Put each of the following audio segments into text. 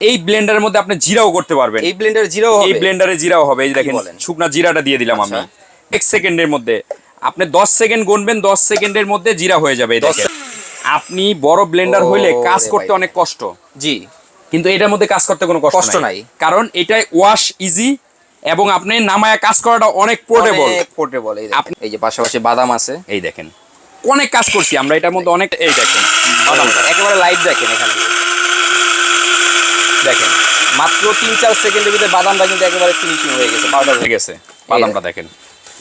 এই ব্লেন্ডারের মধ্যে আপনি জিরাও করতে পারবেন। এই ব্লেন্ডার জিরো এই ব্লেন্ডারে জিরাও হবে এই দেখেন শুকনা জিরাটা দিয়ে দিলাম আমি। আচ্ছা। এক সেকেন্ডের মধ্যে। আপনি দশ সেকেন্ড গুনবেন দশ সেকেন্ডের মধ্যে জিরা হয়ে যাবে এই দেখেন। আপনি বড় ব্লেন্ডার হইলে কাজ করতে অনেক কষ্ট। জি। কিন্তু এটার মধ্যে কাজ করতে কোনো কষ্ট নাই। কারণ এটাই ওয়াশ ইজি এবং আপনি নামায়া কাজ করাটা অনেক পোর্টেবল পোর্টেবল এই এই যে পাশাপাশি বাদাম আছে। এই দেখেন। অনেক কাজ করছি আমরা এটার মধ্যে অনেক এই দেখেন বাদামটা একেবারে লাইট দেখেন এখানে। দেখেন মাত্র তিন চার সেকেন্ডের ভিতরে বাদামটা কিন্তু একেবারে ফিনিশিং হয়ে গেছে পাউডার হয়ে গেছে। বাদামটা দেখেন।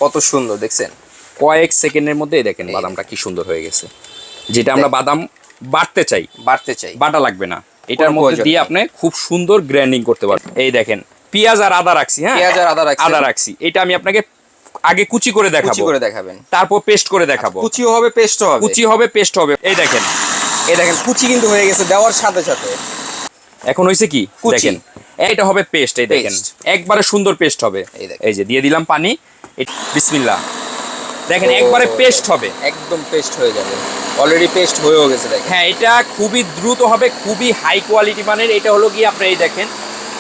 কত সুন্দর দেখছেন? কয়েক সেকেন্ডের মধ্যে দেখেন বাদামটা কি সুন্দর হয়ে গেছে। যেটা আমরা বাদাম বাটতে চাই বাড়তে চাই। বাটা লাগবে না। এটার মধ্যে দিয়ে আপনি খুব সুন্দর গ্রাইন্ডিং করতে পারবেন। এই দেখেন পেঁয়াজ আর আদা রাখছি হ্যাঁ? পেঁয়াজ আর আদা রাখছেন। আদা রাখছি। এটা আমি আপনাকে আগে কুচি করে কুচি দেখাবো করে দেখাবেন। তারপর পেস্ট করে দেখাবো। কুচি হবে পেস্ট হবে? কুচি হবে পেস্ট হবে। এই দেখেন। এই দেখেন কুচি কিন্তু হয়ে গেছে দেওয়ার সাথে সাথে। এখন হয়েছে কি? দেখেন এটা হবে পেস্ট এই দেখেন। একবারে সুন্দর পেস্ট হবে। এই যে দিয়ে দিলাম পানি। বিসমিল্লা দেখেন একবারে পেস্ট হবে। একদম পেস্ট হয়ে যাবে। অলরেডি পেস্ট হয়েও গেছে দেখেন। হ্যাঁ এটা খুবই দ্রুত হবে খুবই হাই কোয়ালিটি মানের। এটা হলো কি আপনি এই দেখেন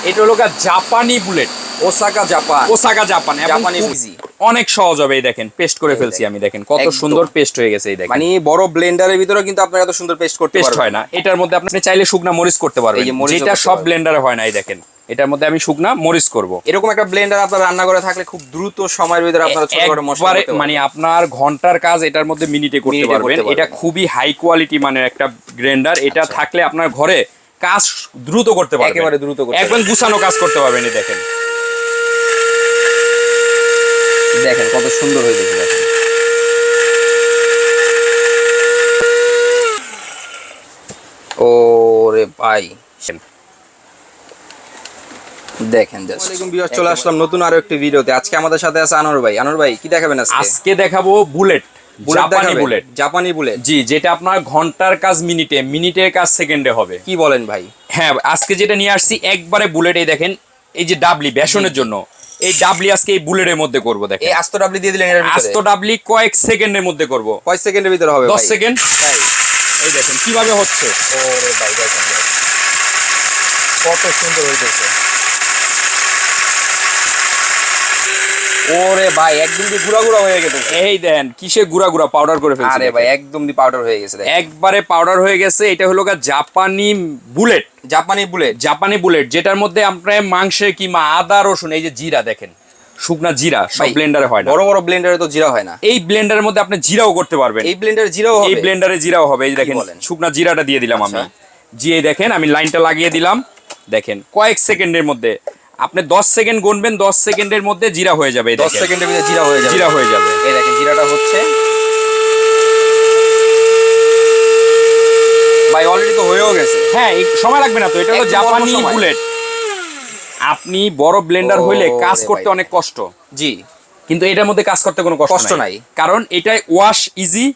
এটা হলো জাপানি bullet Osaka Japan Osaka Japan এবং জাপানি খুব- easy। অনেক সহজ হবে এই দেখেন। পেস্ট করে ফেলছি আমি দেখেন। কত সুন্দর পেস্ট হয়ে গেছে এই দেখেন। মানে বড় ব্লেন্ডারের ভিতরে কিন্তু আপনারা এত সুন্দর পেস্ট করতে পেস্ট হয় না। এটার মধ্যে আপনি চাইলে শুকনা মরিচ করতে পারবেন। যেটা সব। ব্লেন্ডারে হয় না এই দেখেন। এটার মধ্যে আমি শুকনা মরিচ করব। এরকম একটা ব্লেন্ডার আপনার রান্না করে থাকলে খুব দ্রুত সময়ের ভিতরে আপনারা ছোটখাটো মশলা করতে মানে আপনার ঘণ্টার কাজ এটার মধ্যে মিনিটে করতে পারবেন। এটা খুবই হাই কোয়ালিটি মানের একটা গ্রাইন্ডার এটা আচ্ছা। থাকলে আপনার ঘরে কাজ দ্রুত করতে পারবেন। একেবারে দ্রুত করতে একদম গুছানো কাজ করতে পারবেন এই দেখেন। দেখেন কত সুন্দর হয়ে গেছে দেখেন ওরে ভাই। দেখেন চলে আসলাম নতুন আরও একটি ভিডিওতে। আজকে আমাদের সাথে আছে আনোর ভাই। আনোর ভাই কি দেখাবেন আজকে? আজকে দেখাবো বুলেট বুলেট জাপানি দেখাবেন? বুলেট। জাপানি বুলেট? জি যেটা আপনার ঘণ্টার কাজ মিনিটে মিনিটের কাজ সেকেন্ডে হবে। কি বলেন ভাই? হ্যাঁ আজকে যেটা নিয়ে আসছি একবারে বুলেট এই দেখেন এই যে ডাবলি বেসনের জন্য। এই ডাবলি আজকে এই বুলেটের মধ্যে করব এই আস্ত ডাবলি দিয়ে দিলেন এর আস্ত ডাবলি কয়েক সেকেন্ডের মধ্যে করব। কয়েক সেকেন্ডের ভিতরে হবে দশ ভাই? সেকেন্ড? এই দেখেন কীভাবে হচ্ছে? ওরে ভাই দেখেন দেখেন। কত সুন্দর হইতেছে। ওরে ভাই একদম দিয়ে গুড়া গুড়া হয়ে গেছে? এই দেন কিসে গুড়া গুড়া পাউডার করে ফেলছি আরে ভাই একদম দি পাউডার হয়ে গেছে একবারে পাউডার হয়ে গেছে এটা হলো জাপানি বুলেট। জাপানি বুলেট। জাপানি বুলেট যেটার মধ্যে আপনার মাংসের কিংবা আদা রসুন এই যে জিরা দেখেন শুকনা জিরা সব ব্লেন্ডারে হয় না। বড় বড় ব্লেন্ডারে তো জিরা হয় না। এই ব্লেন্ডারের মধ্যে আপনি জিরাও করতে পারবেন। এই ব্লেন্ডার জিরাও এই ব্লেন্ডারে জিরাও হবে এই দেখেন? শুকনা জিরাটা দিয়ে দিলাম আমি। আচ্ছা। জি দেখেন আমি লাইনটা লাগিয়ে দিলাম। দেখেন কয়েক সেকেন্ডের মধ্যে আপনি দশ সেকেন্ড গুনবেন দশ সেকেন্ডের মধ্যে জিরা হয়ে যাবে এই 10 সেকেন্ডের মধ্যে জিরা হয়ে যাবে। জিরা হয়ে যাবে। এই দেখেন জিরাটা হচ্ছে। ভাই অলরেডি তো হয়েও গেছে। হ্যাঁ সময় লাগবে না তো এটা হলো জাপানি বুলেট। আপনি বড় ব্লেন্ডার হইলে কাজ করতে অনেক কষ্ট। জি। কিন্তু এটার মধ্যে কাজ করতে কোনো কষ্ট। নাই। কারণ এটাই ওয়াশ ইজি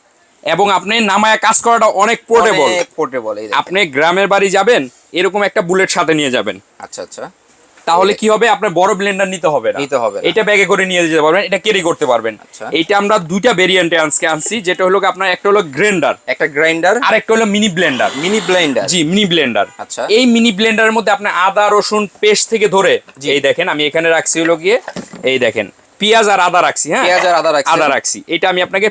এবং আপনি নামায়া কাজ করাটা অনেক পোর্টেবল পোর্টেবল আপনি গ্রামের বাড়ি যাবেন এরকম একটা বুলেট সাথে নিয়ে যাবেন। আচ্ছা আচ্ছা। তাহলে কি হবে? আপনার বড় ব্লেন্ডার নিতে হবে না। নিতে হবে এটা ব্যাগে করে নিয়ে যেতে পারবেন এটা ক্যারি করতে পারবেন। আচ্ছা। এটা আমরা দুইটা ভেরিয়েন্টে আজকে আনছি যেটা হলো আপনার একটা হলো গ্রাইন্ডার একটা গ্রাইন্ডার আর একটা হলো মিনি ব্লেন্ডার মিনি ব্লেন্ডার জি মিনি ব্লেন্ডার আচ্ছা। এই মিনি ব্লেন্ডারের মধ্যে আপনি আদা রসুন পেস্ট থেকে ধরে জি। এই দেখেন আমি এখানে রাখছি হলো গিয়ে এই দেখেন পেঁয়াজ আর আদা রাখছি হ্যাঁ? পেঁয়াজ আর আদা রাখছেন। আদা রাখছি। এটা আমি আপনাকে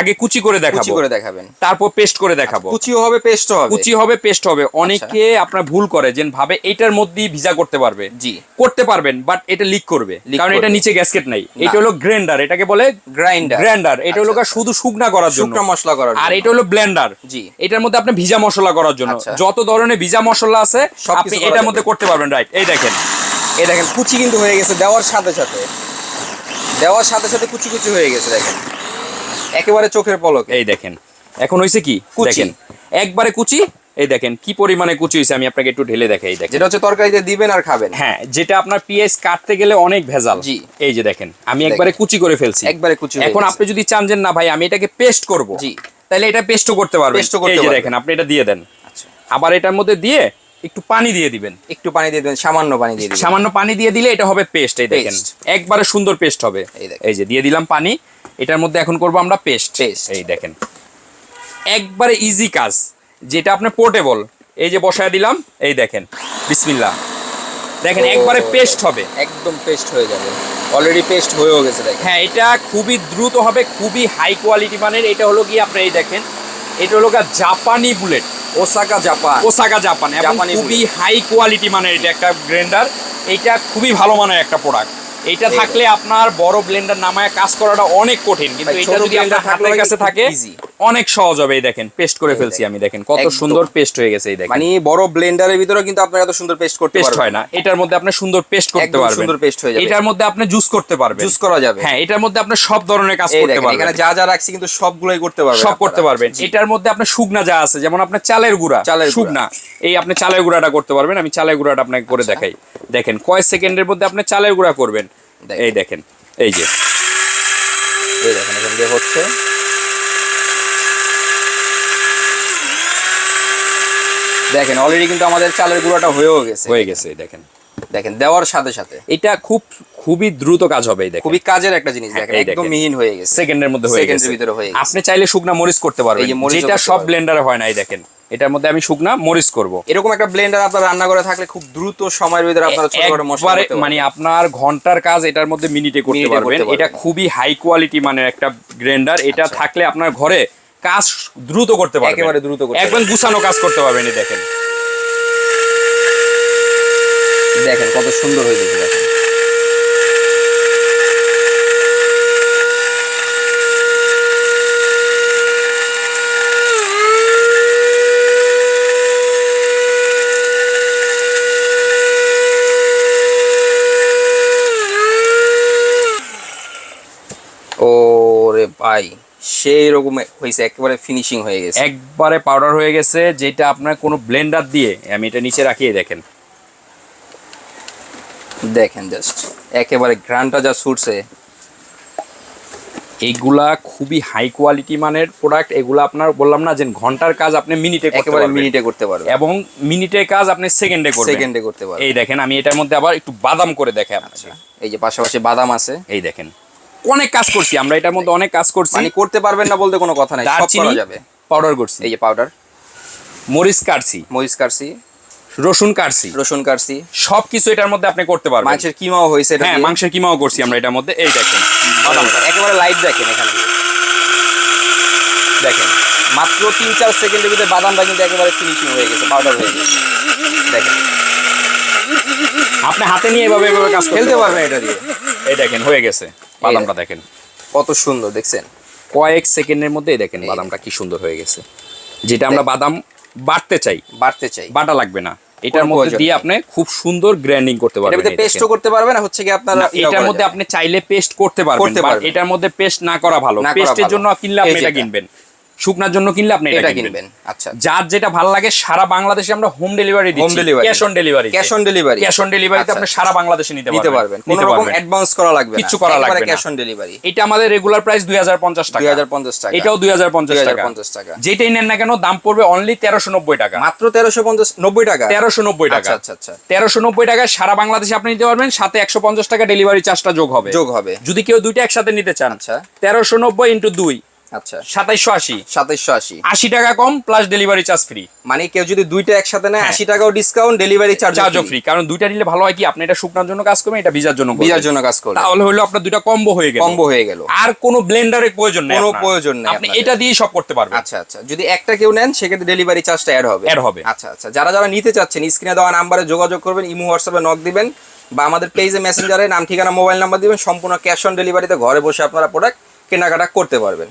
আগে কুচি করে কুচি দেখাবো। করে দেখাবেন। তারপর পেস্ট করে দেখাবো। কুচিও হবে পেস্ট হবে। কুচি হবে পেস্ট হবে। অনেকে আপনার ভুল করে যে ভাবে এটার মধ্যেই ভিজা করতে পারবে। জি। করতে পারবেন বাট এটা লিক করবে। কারণ এটা নিচে গ্যাসকেট নাই। এটা হলো গ্রাইন্ডার এটাকে বলে গ্রাইন্ডার গ্রাইন্ডার এটা হলো গা শুধু শুকনা করার জন্য। শুকনো মশলা করার আর এটা হলো ব্লেন্ডার জি। এটার মধ্যে আপনি ভিজা মশলা করার জন্য। আচ্ছা। যত ধরনের ভিজা মশলা আছে সবকিছু আপনি এটার মধ্যে করতে পারবেন রাইট এই দেখেন। এই দেখেন কুচি কিন্তু হয়ে গেছে দেওয়ার সাথে সাথে। দেওয়ার সাথে সাথে কুচি কুচি হয়ে গেছে দেখেন। একেবারে চোখের পলকে। এই দেখেন। এখন হয়েছে কি? দেখেন। একবারে কুচি। এই দেখেন কি পরিমাণে কুচি হয়েছে আমি আপনাকে একটু ঢেলে দেখাই দেখেন। যেটা হচ্ছে তরকারিতে দিবেন আর খাবেন। হ্যাঁ যেটা আপনার পিএস কাটতে গেলে অনেক ভেজাল। জি। এই যে দেখেন আমি একবারে কুচি করে ফেলছি। একবারে কুচি এখন আপনি যদি চান যে না ভাই আমি এটাকে পেস্ট করব জি। তাহলে এটা পেস্টও করতে পারবেন। ও করতে পারবেন। দেখেন আপনি এটা দিয়ে দেন। আচ্ছা। আবার এটার মধ্যে দিয়ে একটু পানি দিয়ে দিবেন। একটু পানি দিয়ে দিবেন সামান্য পানি দিয়ে দিবেন। সামান্য পানি দিয়ে দিলে এটা হবে পেস্ট এই দেখেন। একবারে সুন্দর পেস্ট হবে। এই যে দিয়ে দিলাম পানি। এটার মধ্যে এখন করব আমরা পেস্ট। এই দেখেন। একবারে ইজি কাজ যেটা আপনার পোর্টেবল এই যে বসায় দিলাম এই দেখেন। বিসমিল্লাহ। দেখেন একবারে পেস্ট হবে। একদম পেস্ট হয়ে যাবে। অলরেডি পেস্ট হয়েও গেছে দেখেন। হ্যাঁ এটা খুবই দ্রুত হবে খুবই হাই কোয়ালিটি মানের। এটা হলো কি আপনি এই দেখেন এটা হলো জাপানি bullet. Osaka Japan. Osaka Japan এবং খুবই হাই কোয়ালিটি মানের এটা একটা গ্রাইন্ডার এটা খুবই ভালো মানের একটা প্রোডাক্ট এটা থাকলে আপনার বড় ব্লেন্ডার নামায় কাজ করাটা অনেক কঠিন কিন্তু এটা যদি আপনার হাতের কাছে থাকে। অনেক সহজ হবে এই দেখেন পেস্ট করে ফেলছি আমি দেখেন কত সুন্দর পেস্ট হয়ে গেছে এই দেখেন। মানে বড় ব্লেন্ডারের ভিতরে কিন্তু আপনারা এত সুন্দর পেস্ট করতে পেস্ট পারবেন। হয় না এটার মধ্যে আপনি সুন্দর পেস্ট করতে পারবেন। সুন্দর পেস্ট হয়ে যাবে। এটার মধ্যে আপনি জুস করতে পারবেন। জুস করা যাবে। হ্যাঁ এটার মধ্যে আপনি সব ধরনের কাজ করতে দেখেন এখানে পারবেন যা যা রাখছি কিন্তু সবগুলোই করতে পারবেন সব করতে পারবেন। এটার মধ্যে আপনার শুকনা যা আছে যেমন আপনার চালের গুঁড়া চালের শুকনা এই আপনি চালের গুঁড়াটা করতে পারবেন আমি চালের গুঁড়াটা আপনাকে করে আচ্ছা। দেখাই। দেখেন কয় সেকেন্ডের মধ্যে আপনি চালের গুঁড়া করবেন। এই দেখেন এই যে। এই দেখেন এখান দিয়ে হচ্ছে। দেখেন অলরেডি কিন্তু আমাদের চালের গুঁড়োটা হয়েও গেছে। হয়ে গেছে দেখেন। দেখেন দেওয়ার সাথে সাথে। এটা খুব খুবই দ্রুত কাজ হবে দেখেন। খুবই কাজের একটা জিনিস হ্যাঁ, দেখেন একদম মিহিন হয়ে গেছে। সেকেন্ডের মধ্যে হয়ে সেকেন্ডের গেছে। ভিতরে হয়ে গেছে। আপনি চাইলে শুকনা মরিচ করতে পারবেন। যেটা সব ব্লেন্ডারে হয় না এই দেখেন। এটার মধ্যে আমি শুকনা মরিচ করব। এরকম একটা ব্লেন্ডার আপনার রান্না করে থাকলে খুব দ্রুত সময়ের ভিতরে আপনারা ছোট ছোট মশলা করতে পারবেন। মানে আপনার ঘণ্টার কাজ এটার মধ্যে মিনিটে করতে পারবেন। এটা খুবই হাই কোয়ালিটি মানে একটা গ্রাইন্ডার এটা আচ্ছা। থাকলে আপনার ঘরে কাজ দ্রুত করতে পারবেন। একেবারে দ্রুত করতে একদম গুছানো কাজ করতে পারবেন দেখেন। দেখেন কত সুন্দর হয়ে গেছে দেখেন। ওরে ভাই। সেই রকম হয়েছে একেবারে ফিনিশিং হয়ে গেছে। একবারে পাউডার হয়ে গেছে যেটা আপনার কোনো ব্লেন্ডার দিয়ে আমি এটা নিচে রাখিয়ে দেখেন। দেখেন জাস্ট একেবারে গ্রানটা যা ছুটছে। এইগুলা খুবই হাই কোয়ালিটি মানের প্রোডাক্ট এগুলা আপনার বললাম না যে ঘণ্টার কাজ আপনি মিনিটে একেবারে মিনিটে করতে পারবে এবং মিনিটের কাজ আপনি সেকেন্ডে করবেন। সেকেন্ডে করতে পারবে এই দেখেন আমি এটার মধ্যে আবার একটু বাদাম করে দেখাই আপনাকে। এই যে পাশাপাশি বাদাম আছে। এই দেখেন। অনেক কাজ করছি আমরা এটার মধ্যে অনেক কাজ করছি। মানে করতে পারবেন না বলতে কোনো কথা নাই সব করা যাবে। পাউডার করছি। এই যে পাউডার মরিচ কাটছি। মরিচ কাটছি। রসুন কাটছি। রসুন কাটছি। সবকিছু এটার মধ্যে আপনি করতে পারবেন। মাংসের কিমাও হয়েছে এটা হ্যাঁ মাংসের কিমাও করছি আমরা এটার মধ্যে। এই দেখেন একেবারে লাইভ দেখেন এখানে। দেখেন মাত্র তিন চার সেকেন্ডের ভিতরে বাদামটা কিন্তু একেবারে ফিনিশিং হয়ে গেছে পাউডার হয়ে গেছে। দেখেন। আপনি হাতে নিয়ে এভাবে এভাবে কাজ খেলতে পারবেন এটা দিয়ে। এই দেখেন হয়ে গেছে। বাদামটা দেখেন। কত সুন্দর দেখছেন? কয়েক সেকেন্ডের মধ্যে দেখেন বাদামটা কি সুন্দর হয়ে গেছে। যেটা আমরা বাদাম বাড়তে চাই। বাড়তে চাই। বাটা লাগবে না। এটার মধ্যে দিয়ে আপনি খুব সুন্দর গ্রাইন্ডিং করতে পারবেন এই পেস্টও করতে পারবেন হচ্ছে কি আপনারা এটার মধ্যে আপনি চাইলে পেস্ট করতে পারবেন। এটার মধ্যে পেস্ট না করা ভালো। পেস্টের জন্য কিনলে আপনি এটা। কিনবেন। শুকনার জন্য কিনলে আপনি এটা কিনবেন। আচ্ছা। যার যেটা ভালো লাগে সারা বাংলাদেশে আমরা হোম ডেলিভারি দিচ্ছি। Delivery cash on delivery cash on delivery cash on ডেলিভারিতে আচ্ছা, আপনি সারা বাংলাদেশে নিতে নিতে পারবেন। কোনো রকম অ্যাডভান্স করা লাগবে কিছু করা লাগবে না। ক্যাশ অন ডেলিভারি এটা আমাদের রেগুলার প্রাইস দুই হাজার পঞ্চাশ টাকা। 2050 টাকা। এটাও দুই হাজার পঞ্চাশ টাকা। 2050 টাকা। যেটাই নেন না কেন দাম পড়বে অনলি তেরোশো নব্বই টাকা। মাত্র তেরোশো পঞ্চাশ নব্বই টাকা? তেরোশো নব্বই টাকা। আচ্ছা আচ্ছা আচ্ছা। তেরোশো নব্বই টাকায় সারা বাংলাদেশে আপনি নিতে পারবেন সাথে একশো পঞ্চাশ টাকা ডেলিভারি চার্জটা যোগ হবে। যোগ হবে। যদি কেউ দুইটা একসাথে নিতে চান আচ্ছা। তেরোশো নব্বই ইন্টু দুই। আচ্ছা। সাতাইশশো আশি। সাতাইশশো আশি। আশি টাকা কম প্লাস ডেলিভারি চার্জ ফ্রি মানে কেউ যদি দুইটা একসাথে নেয় হ্যাঁ। আশি টাকাও ডিসকাউন্ট ডেলিভারি চার্জ চার্জও ফ্রি কারণ দুইটা নিলে ভালো হয় কি? আপনি এটা শুকনার জন্য কাজ করবেন এটা ভিজার জন্য করবেন। বিজার জন্য কাজ করবে তাহলে হলো আপনার দুইটা কম্বো হয়ে গেল। কম্বো হয়ে গেল। আর কোনো ব্লেন্ডারের প্রয়োজন নেই কোনো প্রয়োজন নেই আপনি এটা সব করতে পারবেন। আচ্ছা আচ্ছা। যদি একটা কেউ নেন সেক্ষেত্রে ডেলিভারি চার্জটা অ্যাড হবে। Add হবে। আচ্ছা আচ্ছা। যারা যারা নিতে চাচ্ছেন স্ক্রিনে দেওয়া নাম্বারে যোগাযোগ করবেন ইমো হোয়াটসঅ্যাপে নক দিবেন বা আমাদের পেজে মেসেঞ্জারে নাম ঠিকানা মোবাইল নাম্বার দিবেন সম্পূর্ণ ক্যাশ অন ডেলিভারিতে ঘরে বসে আপনারা প্রোডাক্ট কেনাকাটা করতে পারবেন।